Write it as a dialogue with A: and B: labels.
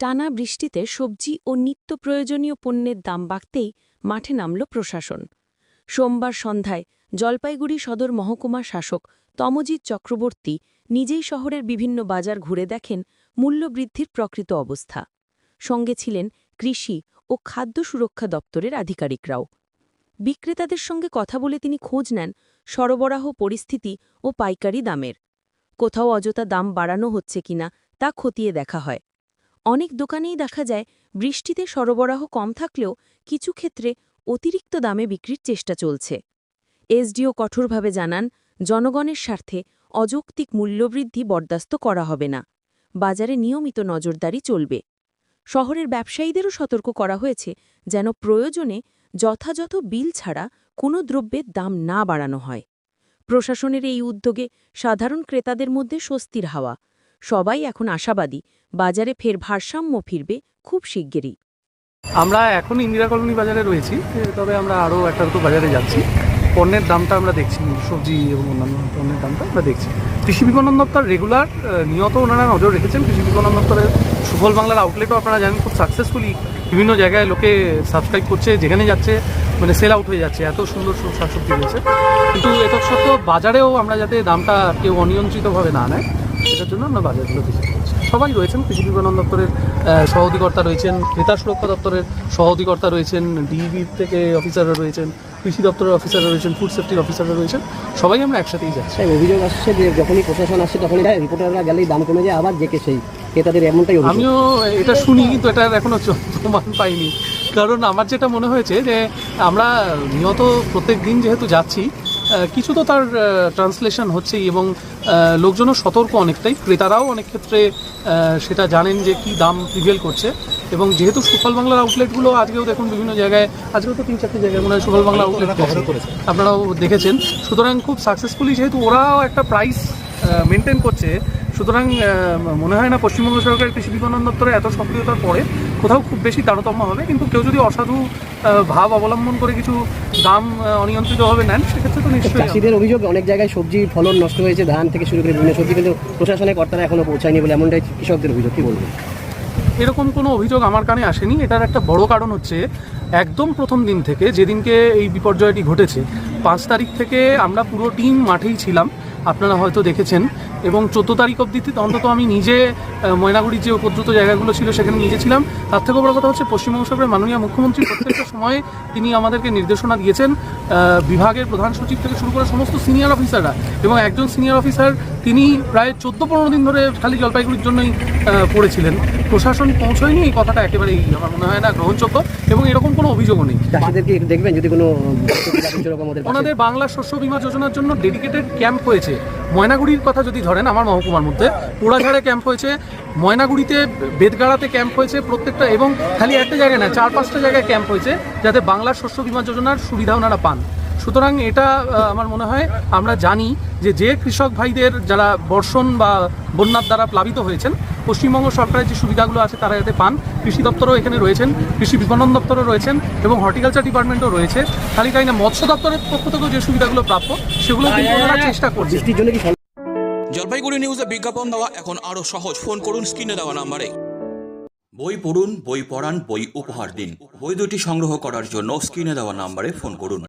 A: টানা বৃষ্টিতে সবজি ও নিত্য প্রয়োজনীয় পণ্যের দাম বাড়তেই মাঠে নামল প্রশাসন। সোমবার সন্ধ্যায় জলপাইগুড়ি সদর মহকুমা শাসক তমজিৎ চক্রবর্তী নিজেই শহরের বিভিন্ন বাজার ঘুরে দেখেন মূল্যবৃদ্ধির প্রকৃত অবস্থা। সঙ্গে ছিলেন কৃষি ও খাদ্য সুরক্ষা দপ্তরের আধিকারিকরাও। বিক্রেতাদের সঙ্গে কথা বলে তিনি খোঁজ নেন সরবরাহ পরিস্থিতি ও পাইকারি দামের। কোথাও অযথা দাম বাড়ানো হচ্ছে কিনা তা খতিয়ে দেখা হয়। অনেক দোকানেই দেখা যায় বৃষ্টিতে সরবরাহ কম থাকলেও কিছু ক্ষেত্রে অতিরিক্ত দামে বিক্রির চেষ্টা চলছে। এসডিও কঠোরভাবে জানান, জনগণের স্বার্থে অযৌক্তিক মূল্যবৃদ্ধি বরদাস্ত করা হবে না। বাজারে নিয়মিত নজরদারি চলবে। শহরের ব্যবসায়ীদেরও সতর্ক করা হয়েছে যেন প্রয়োজনে যথাযথ বিল ছাড়া কোনো দ্রব্যের দাম না বাড়ানো হয়। প্রশাসনের এই উদ্যোগে সাধারণ ক্রেতাদের মধ্যে স্বস্তির হাওয়া সবাই এখন আশাবাদী, বাজারে ফের ভারসাম্য ফিরবে খুব শিগগিরই।
B: আমরা এখন ইন্দিরা কলোনি বাজারে রয়েছি, তবে আমরা আরও একটা দুটো বাজারে যাচ্ছি। পণ্যের দামটা আমরা দেখছি, সবজি এবং অন্যান্য পণ্যের দামটা আমরা দেখছি। কৃষি বিপণন দপ্তর রেগুলার নিয়ত ওনারা নজর রেখেছেন। কৃষি বিপণন দপ্তরের সুফল বাংলার আউটলেটও আপনারা জানেন, খুব সাকসেসফুলি বিভিন্ন জায়গায় লোকে সাবস্ক্রাইব করছে, যেখানে যাচ্ছে মানে সেল আউট হয়ে যাচ্ছে। এত সুন্দর সব শাকসবজি রয়েছে। কিন্তু এত সত্ত্বেও বাজারেও আমরা যাতে দামটা কেউ অনিয়ন্ত্রিতভাবে না নেয় সেটার জন্য আমরা বাজারগুলো ভিজিট করছি। সবাই রয়েছেন কৃষি বিপণন দপ্তরের সহধিকর্তা রয়েছেন ক্রেতা সুরক্ষা দপ্তরের সহধিকর্তা রয়েছেন ডিবি থেকে অফিসাররা রয়েছেন কৃষি দপ্তরের অফিসাররা রয়েছেন ফুড সেফটির অফিসাররা রয়েছেন সবাই আমরা একসাথেই যাচ্ছি।
C: অভিযোগ আসছে যে যখনই প্রশাসন আসছে তখনই রিপোর্টাররা গেলেই দাম কমে যায় আবার জেকে সেই ক্রেতাদের এমনটাই
B: আমিও এটা শুনি কিন্তু এটার এখনও প্রমাণ পাইনি। কারণ আমার যেটা মনে হয়েছে যে আমরা নিয়ত প্রত্যেক দিন যেহেতু যাচ্ছি কিছু তো তার ট্রান্সলেশন হচ্ছেই এবং লোকজনও সতর্ক অনেকটাই। ক্রেতারাও অনেক ক্ষেত্রে সেটা জানেন যে কি দাম প্রিভেল করছে। এবং যেহেতু সুফল বাংলার আউটলেটগুলো আজকেও দেখুন বিভিন্ন জায়গায় আজকেও তো তিন চারটে জায়গায় মনে হয় সুফল বাংলা আউটলেট করেছে। আপনারাও দেখেছেন। সুতরাং খুব সাকসেসফুলি যেহেতু ওরাও একটা প্রাইস মেনটেন করছে সুতরাং মনে হয় না পশ্চিমবঙ্গ সরকারের কৃষি বিপণন দপ্তরে এত সক্রিয়তার পরে কোথাও খুব বেশি তারতম্য হবে। কিন্তু কেউ যদি অসাধু ভাব অবলম্বন করে কিছু দাম অনিয়ন্ত্রিতভাবে নেন সেক্ষেত্রে তো নিশ্চয়ই
C: চাষিদের অভিযোগ অনেক জায়গায় সবজি ফলন নষ্ট হয়েছে ধান থেকে শুরু করে বিভিন্ন সবজি কিন্তু প্রশাসনের কর্তারা এখনও পৌঁছায়নি বলে এমনটাই কৃষকদের অভিযোগ কি বলবেন?
B: এরকম কোনো অভিযোগ আমার কানে আসেনি। এটার একটা বড় কারণ হচ্ছে একদম প্রথম দিন থেকে যেদিনকে এই বিপর্যয়টি ঘটেছে পাঁচ তারিখ থেকে আমরা পুরো টিম মাঠেই ছিলাম। আপনারা হয়তো দেখেছেন এবং চোদ্দ তারিখ অবধি অন্তত আমি নিজে ময়নাগুড়ির যে উপদ্রুত জায়গাগুলো ছিল সেখানে নিজে ছিলাম তার থেকেও বড় কথা হচ্ছে পশ্চিমবঙ্গ সরকারের মাননীয় মুখ্যমন্ত্রী প্রত্যেকটা সময়ে তিনি আমাদেরকে নির্দেশনা দিয়েছেন বিভাগের প্রধান সচিব থেকে শুরু করে সমস্ত সিনিয়র অফিসাররা এবং একজন সিনিয়র অফিসার তিনি প্রায় চোদ্দ পনেরো দিন ধরে খালি জলপাইগুড়ির জন্যই পড়েছিলেন। প্রশাসন পৌঁছয়নি এই কথাটা একেবারেই আমার মনে হয় না গ্রহণযোগ্য এবং এরকম কোনো অভিযোগও নেই।
C: চাষিদেরকে দেখবেন যদি কোনো
B: ওনাদের বাংলা শস্য বীমা যোজনার জন্য ডেডিকেটেড ক্যাম্প হয়েছে। ময়নাগুড়ির কথা যদি ধরেন আমার মহকুমার মধ্যে পোড়াঝাড়ে ক্যাম্প হয়েছে ময়নাগুড়িতে বেদগাড়াতে ক্যাম্প হয়েছে প্রত্যেকটা এবং খালি একটা জায়গায় না চার পাঁচটা জায়গায় ক্যাম্প হয়েছে যাতে বাংলা শস্য বীমা যোজনার সুবিধা ওনারা পান। সুতরাং এটা আমার মনে হয় আমরা জানি যে যে কৃষক ভাইদের যারা বর্ষণ বা বন্যার দ্বারা প্লাবিত হয়েছেন পশ্চিমবঙ্গ সরকারের যে সুবিধাগুলো আছে তারা যাতে পান। কৃষি দপ্তরও এখানে রয়েছেন কৃষি বিপণন দপ্তরও রয়েছেন এবং হর্টিকালচার ডিপার্টমেন্টও রয়েছে। খালি তাই না মৎস্য দপ্তরের পক্ষ থেকেও যে সুবিধাগুলো প্রাপ্য সেগুলো কিন্তু ওনারা চেষ্টা করছে
D: জলপাইগুড়ি নিউজে বিজ্ঞাপন দেওয়া এখন আরও সহজ। ফোন করুন স্ক্রিনে দেওয়া নাম্বারে। বই পড়ুন বই পড়ান বই উপহার দিন। বই দুটি সংগ্রহ করার জন্য স্ক্রিনে দেওয়া নাম্বারে ফোন করুন।